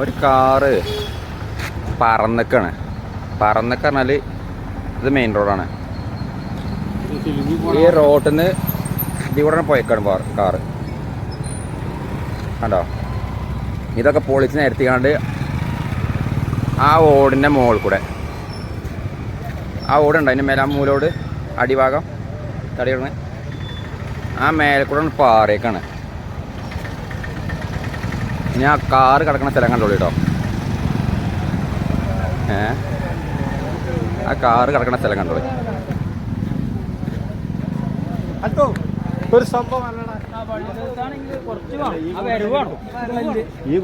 ഒരു കാറ് പറന്നക്കാണ്. പറന്നക്ക പറഞ്ഞാൽ ഇത് മെയിൻ റോഡാണ് ഈ റോഡിൽ നിന്ന് ഇതിവിടെ പോയേക്കാണ് കാറ് കണ്ടോ? ഇതൊക്കെ പൊളിച്ച് നിരത്തിക്കാണ്ട് ആ ഓടിന്റെ മുകളിൽ കൂടെ. ആ ഓടുണ്ട് അതിന്റെ മേലെ ആ മൂലോട് അടിഭാഗം തടിയാണ് ആ മേലെ കൂടെ പാറേക്കാണ് ഇനി ആ കാറ് കിടക്കുന്ന സ്ഥലം കണ്ടോളൂ കേട്ടോ. ഏ? ആ കാറ് കിടക്കുന്ന സ്ഥലം കണ്ടോളൂ. ഒരു സംഭവം അല്ലടാ. ഈ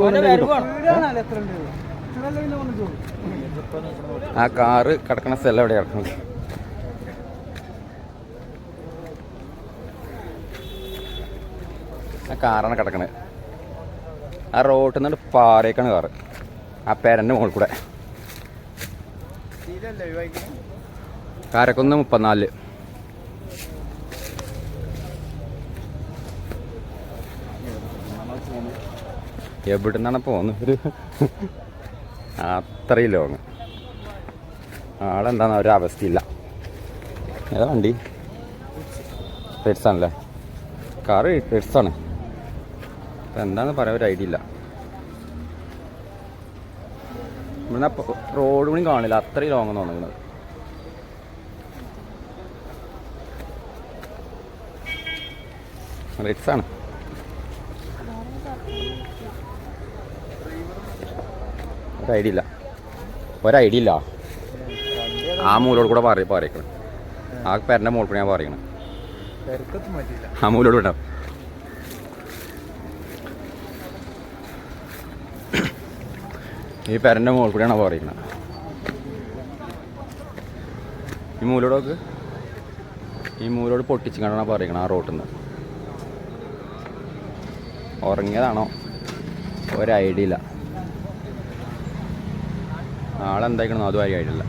ആ കാറ് കിടക്കുന്ന സ്ഥലം എവിടെ കിടക്കുന്നത് ആ കാറാണ് കിടക്കണത്. ആ റോട്ടിൽ നിന്ന് പാറേക്കാണ് കാറ്. ആ പേരന്റെ മുകളിൽ കൂടെ. കാരക്കൊന്ന് മുപ്പത്തിനാലിൽ എവിടുന്നാണ് പോകുന്നത് ഒരു അത്രയും ലോങ് ആളെന്താന്ന് ഒരു അവസ്ഥയില്ല. ഏതാ വണ്ടി? പെറ്റ്സാണല്ലേ കാറ് പെറ്റ്സാണ് എന്താണെന്ന് പറയാൻ ഒരു ഐഡിയ ഇല്ല. ഇവിടുന്ന് റോഡ് പണി കാണില്ല. അത്രയും ലോങ് തോന്നുന്നത്. റിക്സാണ് ഒരു ഐഡിയ ഇല്ല. ഒരു ഐഡിയ ഇല്ല. ആ മൂലോട് കൂടെ പറയും പറയിക്കണം. ആ പേരന്റെ മോൾ കൂടെ ഞാൻ പറയണം. ആ മൂലോട് വിടാം ഈ പെരന്റെ മുകളിൽ കൂടെയാണ് പറയുന്നത്. ഈ മൂലോടൊക്കെ ഈ മൂലോട് പൊട്ടിച്ചു കണ്ടാണ് പറയുന്നത് ആ റോട്ടിൽ നിന്ന് ഉറങ്ങിയതാണോ? ഒരു ഐഡിയ ഇല്ല. ആളെന്തായിക്കണോ അതും ഐഡിയ ഇല്ല.